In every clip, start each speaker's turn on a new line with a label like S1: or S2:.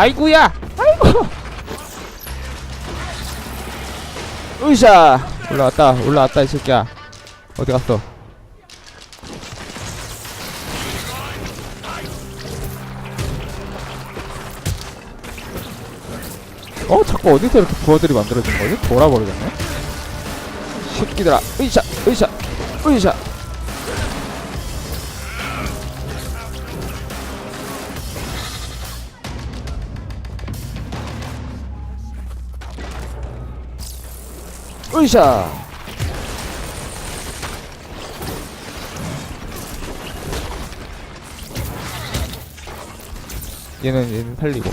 S1: 아이구야. 아이고. 으쌰. 올라왔다 올라왔다 이 새끼야. 어디 갔어? 어 자꾸 어디서 이렇게 부어들이 만들어진 거지? 돌아버리겠네. 새끼들아 으쌰 으쌰 으쌰 으쌰 얘는 얘는 살리고.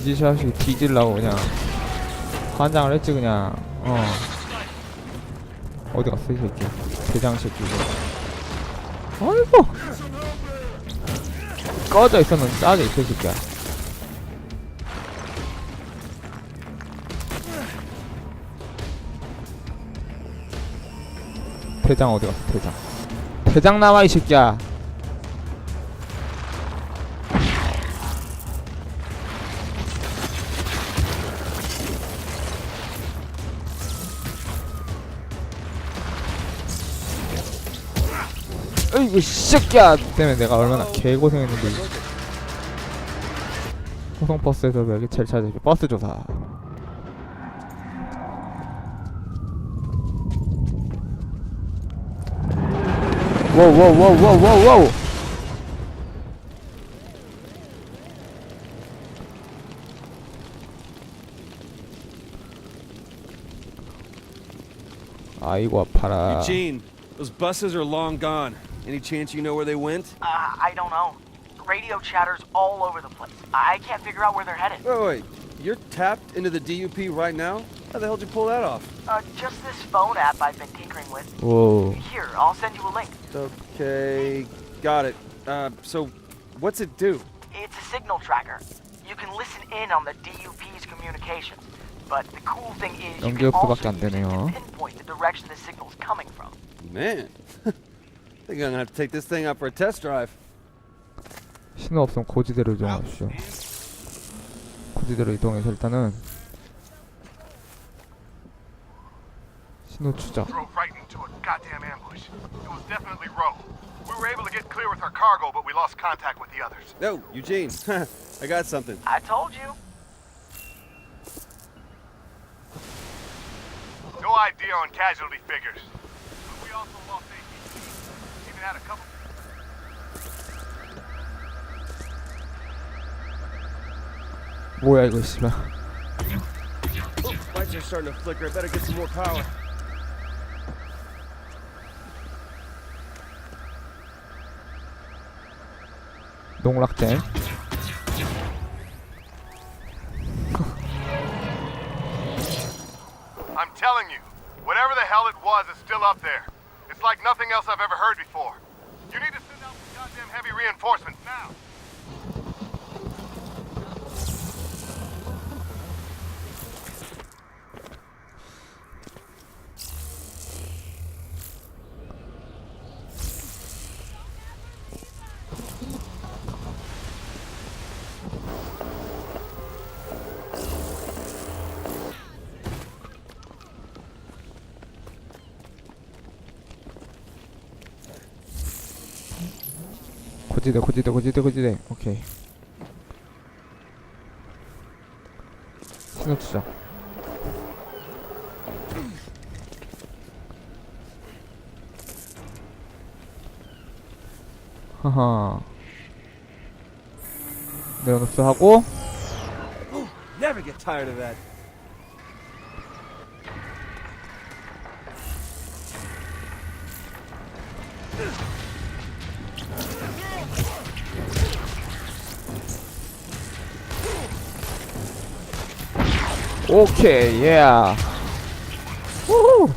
S1: 이지샷이 뒤질라고 그냥 환장을 했지 그냥. 어. 어디 갔어 이 새끼? 대장 새끼 아이고. 꺼져 있었는데 싸게 있어 이 새끼야 대장 어디 갔어? 대장. 대장 나와 이 새끼야. 어이구 이 새끼야. 때문에 내가 얼마나 개고생했는데. 이거. 호성 버스에서 매개체를 찾으시 버스 조사 워워워워워워 아이고 아파라
S2: Eugene, those buses are long gone. Any chance you know where they went?
S3: Uh, I don't know. Radio chatter's all over the place. I can't figure out where they're headed.
S2: Wait, wait. You're tapped into the DUP right now? How the hell did you pull that off?
S3: Uh, just this phone app I've been tinkering with.
S1: 오
S3: Here, I'll send you a link.
S2: Okay, got it. Uh, so, what's it do?
S3: It's a signal tracker. You can listen in on the DUP's communications. But the cool thing is you can
S1: 연기업소밖에
S3: also
S1: 안
S3: use it
S1: 되네요.
S3: to pinpoint the direction the signal's coming from.
S2: Man, I think I'm gonna have to take this thing out for a test drive.
S1: 신호 없으면 고지대로 이동하십시오 고지대로 이동해서 일단은 No,
S4: drove right into a goddamn ambush. It was definitely Roe. We were able to get clear with our cargo, but we lost contact with the others.
S2: No, Eugene. I got something.
S3: I told you.
S4: No idea on casualty figures. But we also lost ATC. Even had a couple.
S1: Voy a.
S2: Oh, lights are starting to flicker. I better get some more power.
S1: 농락된
S4: I'm telling you, whatever the hell it was is still up there. It's like nothing else I've ever heard before. You need to send out some goddamn heavy reinforcements now.
S1: 고지대 고지대 고지대 고지대. 오케이. 신호 추적 하하. 네오노스 하고 오케이 예 우후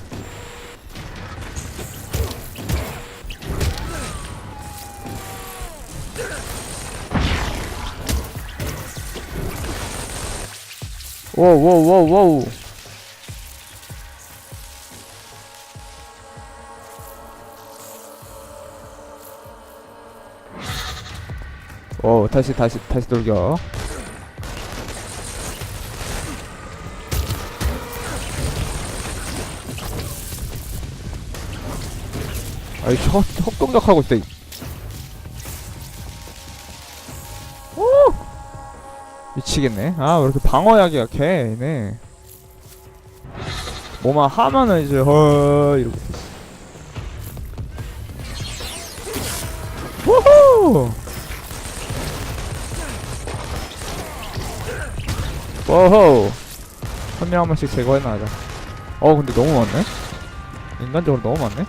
S1: 워워워워우 오 다시 다시 다시 돌격 아이 헛, 헛공격하고 있어 이. 오! 미치겠네. 아 왜 이렇게 방어약이 약해 얘네. 뭐만 하면은 이제 허 이러고 우후! 워호! 한 명 한 명씩 제거해놔야 어 근데 너무 많네? 인간적으로 너무 많네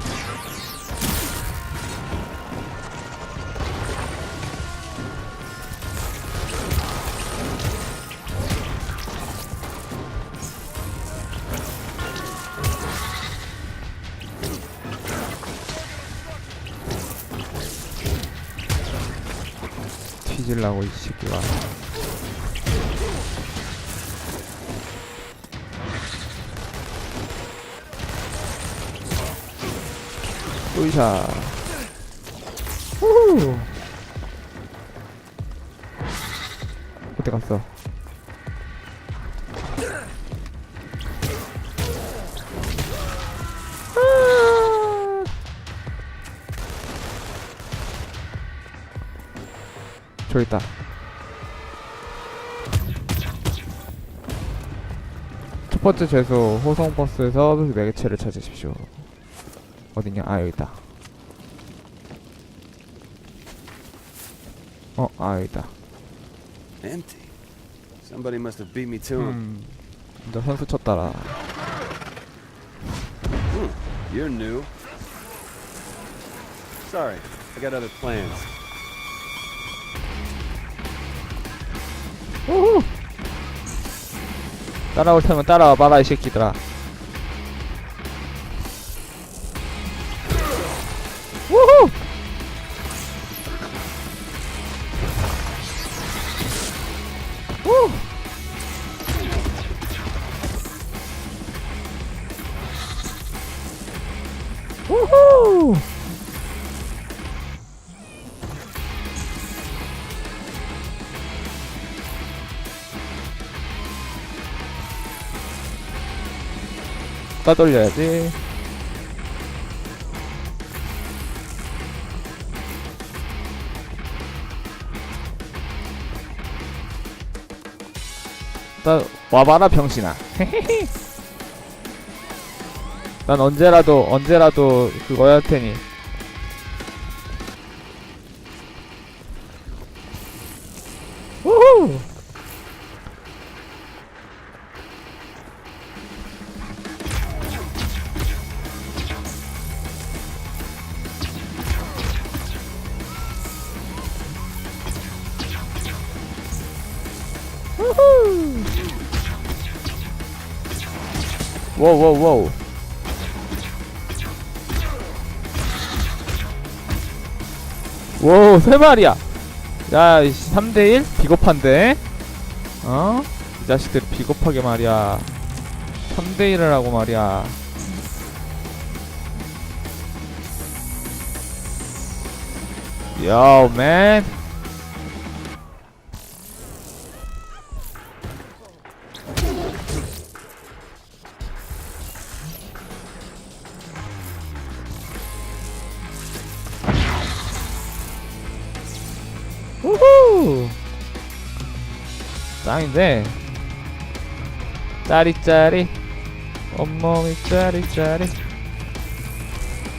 S1: 뒤질라고 이 새끼가 으이샤 후! 어디 갔어 저기 있다 첫 번째 죄수 호성 버스에서 매개체를 찾으십시오 어딨냐? 아 여기 있다. 어, 아 여기 있다.
S2: Empty. Somebody must have beat me to him.
S1: 음, 너 선수 쳤다라.
S2: You're new. Sorry, I got other plans.
S1: 따라올 테면 따라와 봐라 이 새끼들아. 따돌려야지. 따 와봐라 병신아. 난 언제라도 언제라도 그거 할 테니. 워워워. 오, 세 마리야. 야, 3대1? 비겁한데? 어? 이 자식들 비겁하게 말이야. 3대1을 하고 말이야. Yo, man. 짱인데 짜리짜리. 온몸이 짜리짜리.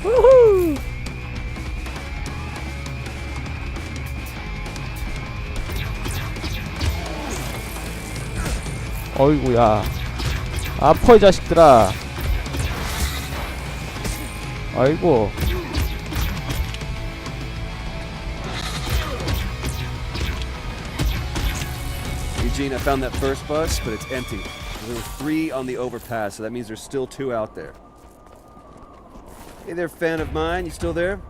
S1: 우후! 어이구야. 아퍼 이 자식들아. 아이고
S2: Eugene, I found that first bus, but it's empty. There were three on the overpass, so that means there's still two out there. Hey there, fan of mine. You still there?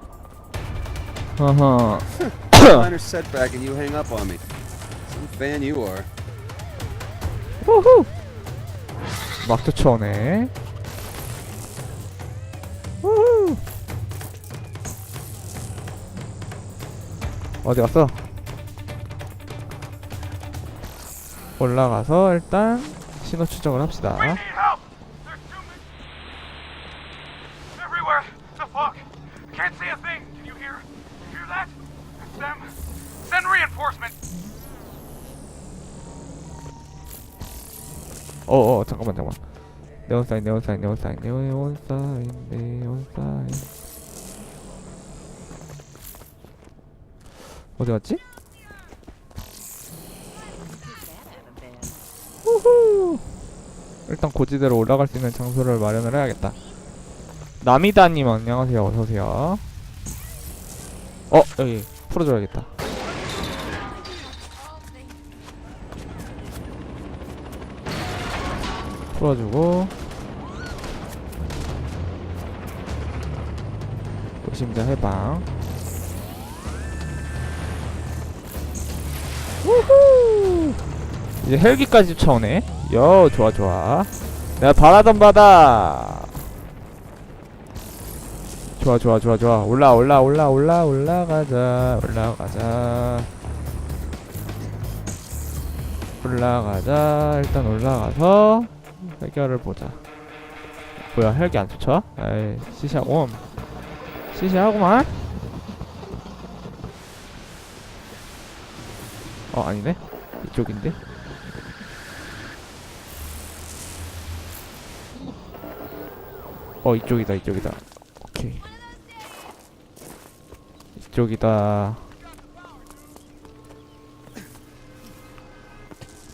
S1: 어허
S2: Minor setback, and you hang up on me. Some fan you are.
S1: 우후 막 쫓아오네 우후 어디 갔어? 올라가서 일단 신호 추적을 합시다. 어어 잠깐만 잠깐만. 네온 사인 네온 사인 네온 사인 네온 사인 네온 사인. 어디 갔지? 우후. 일단 고지대로 올라갈 수 있는 장소를 마련을 해야겠다. 나미다님 안녕하세요. 어서 오세요. 어 여기 풀어줘야겠다. 풀어주고 도심자 해방 이제 헬기까지 쫓아오네. 여 좋아 좋아. 내가 바라던 바다. 좋아 좋아 좋아 좋아. 올라 올라 올라 올라 올라가자. 올라가자. 올라가자. 일단 올라가서 해결을 보자. 뭐야 헬기 안 쫓아? 에이 옴 시샤하구만. 어 아니네. 이쪽인데 어 이쪽이다 이쪽이다 오케이 이쪽이다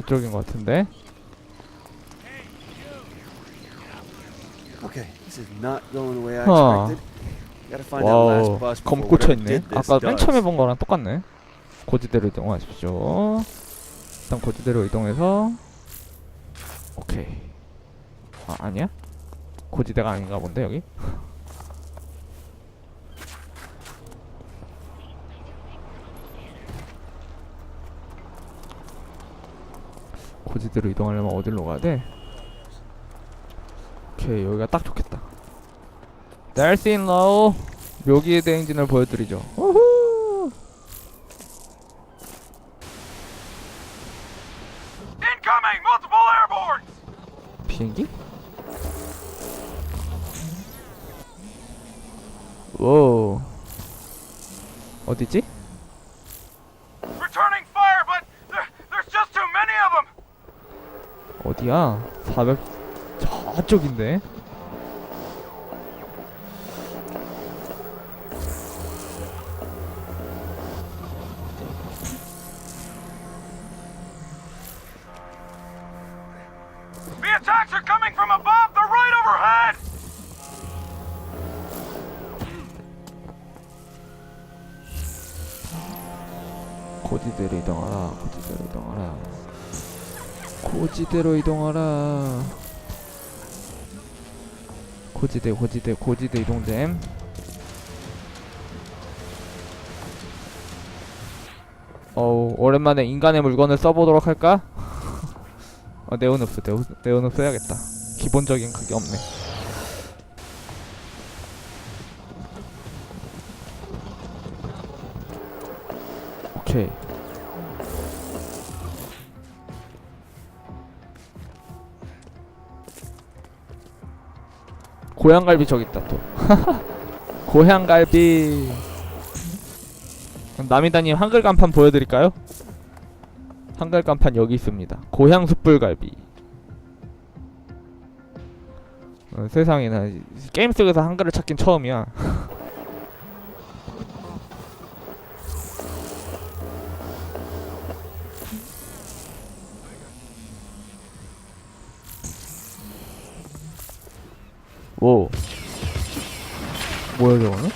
S1: 이쪽인 것 같은데
S2: Okay, this is not going the way I
S1: Huh.
S2: expected. Gotta find that last
S1: 와우
S2: bus
S1: 검
S2: before
S1: 꽂혀
S2: whatever
S1: 있네
S2: did this
S1: 아까 맨
S2: does.
S1: 처음에 본 거랑 똑같네 고지대로 이동하십시오 일단 고지대로 이동해서 오케이 아 아니야? 고지대가 아닌가 본데 여기? 고지대로 이동하려면 어디로 가야 돼? 오케이 여기가 딱 좋겠다 델신 로우 묘기의 대행진을 보여드리죠 우후! 비행기? 오 어디지?
S4: Returning fire, but there, there's just too many of them!
S1: 어디야? 400 저쪽인데 고지대로 이동하라 고지대로 이동하라. 고지대로 이동하라. 고지대 고지대 고지대 이동됨. 어우 오랜만에 인간의 물건을 써보도록 할까? 어 네온 없어 네온, 네온 써야겠다. 기본적인 그게 없네. 오케이 고향갈비 저기 있다 또. 고향갈비. 남이다님 한글 간판 보여드릴까요? 한글 간판 여기 있습니다. 고향 숯불갈비. 어, 세상에나 게임 속에서 한글을 찾긴 처음이야 오 뭐야 저거는?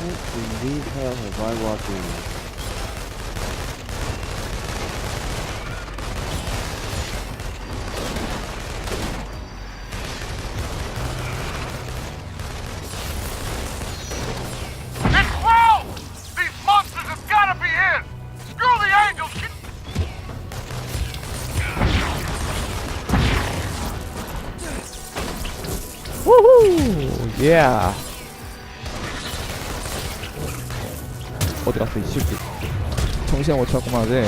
S2: What in the hell have I walked in?
S4: It's
S1: 우후! 예. 어디 갔어 이 새끼? 정신을 못 차구만 아직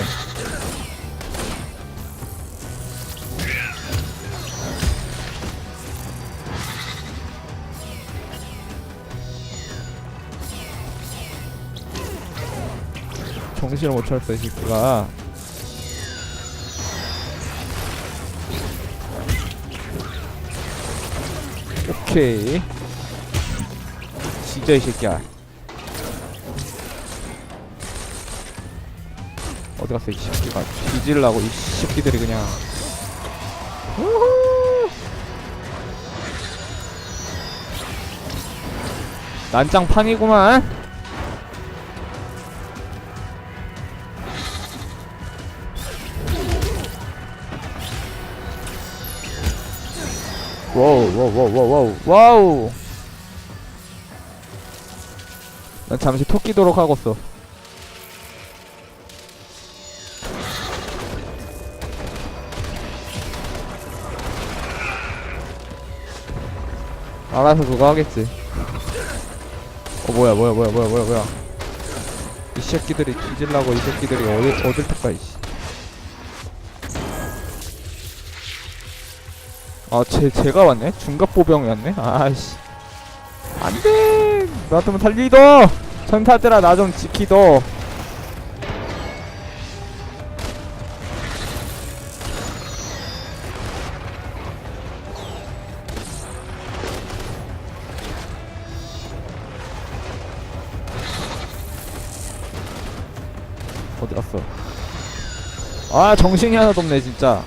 S1: 정신을 못 차렸어 이 새끼가 오케이. 진짜 이 새끼야. 어디 갔어 이 새끼가? 뒤질라고 이 새끼들이 그냥. 우후. 난장판이구만 와우 와우 와우 와우 와우. 와우. 난 잠시 토 끼도록 하겠어 알아서 그거 하겠지. 어 뭐야 뭐야 뭐야 뭐야 뭐야 이 새끼들이 뒤질라고 이 새끼들이 어딜 어딜 탁가 이씨 아, 쟤, 쟤가 왔네? 중갑보병이었네? 아이씨. 안 돼! 나좀 달리도! 전사들아, 나 좀 지키도! 어디 갔어? 아, 정신이 하나도 없네, 진짜.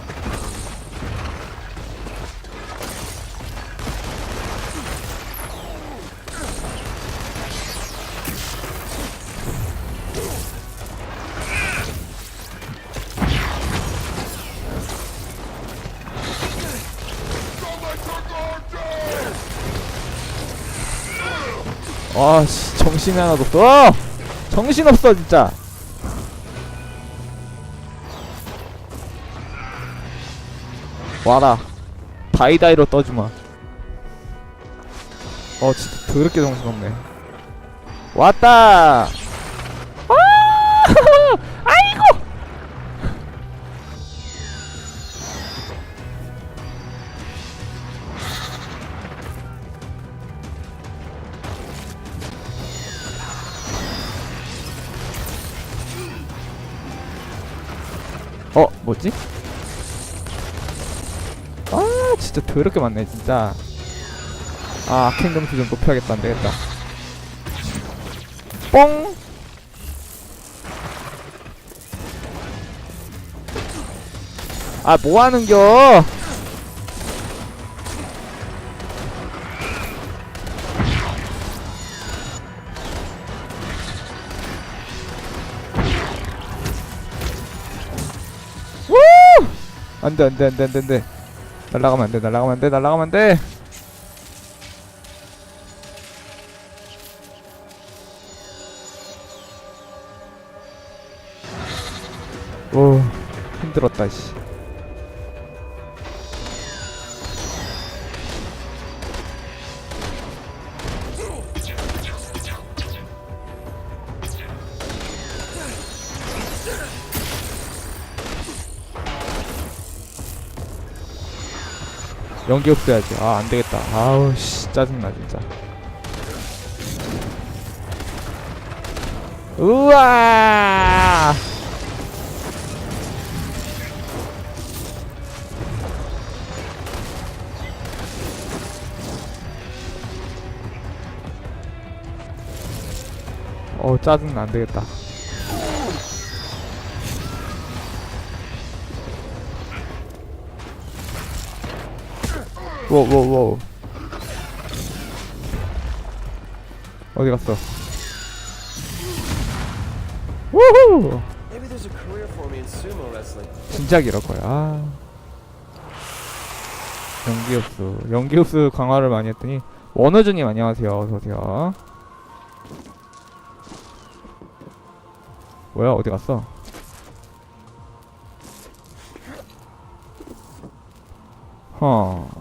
S1: 아, 씨, 정신이 하나도 없어! 정신 없어, 진짜! 와라. 다이다이로 떠주마. 어, 진짜 더럽게 정신 없네. 왔다! 어, 뭐지? 아, 진짜 더럽게 많네, 진짜. 아, 아킹 점수 좀 높여야겠다, 안 되겠다. 뽕! 아, 뭐 하는겨? 안 돼, 안 돼, 안 돼, 안 돼, 안 돼. 날라가면 안 돼, 날라가면 안 돼, 날라가면 안 돼. 오, 힘들었다, 씨. 연기 없애야지. 아, 안 되겠다. 아우, 씨, 짜증나, 진짜. 우와! 어, 짜증나, 안 되겠다. 워워워 어디 갔어? 우후! 진작 이럴 거야. 아. 연기흡수, 연기흡수 강화를 많이 했더니 원호준님 안녕하세요. 어서 오세요. 뭐야 어디 갔어? 허.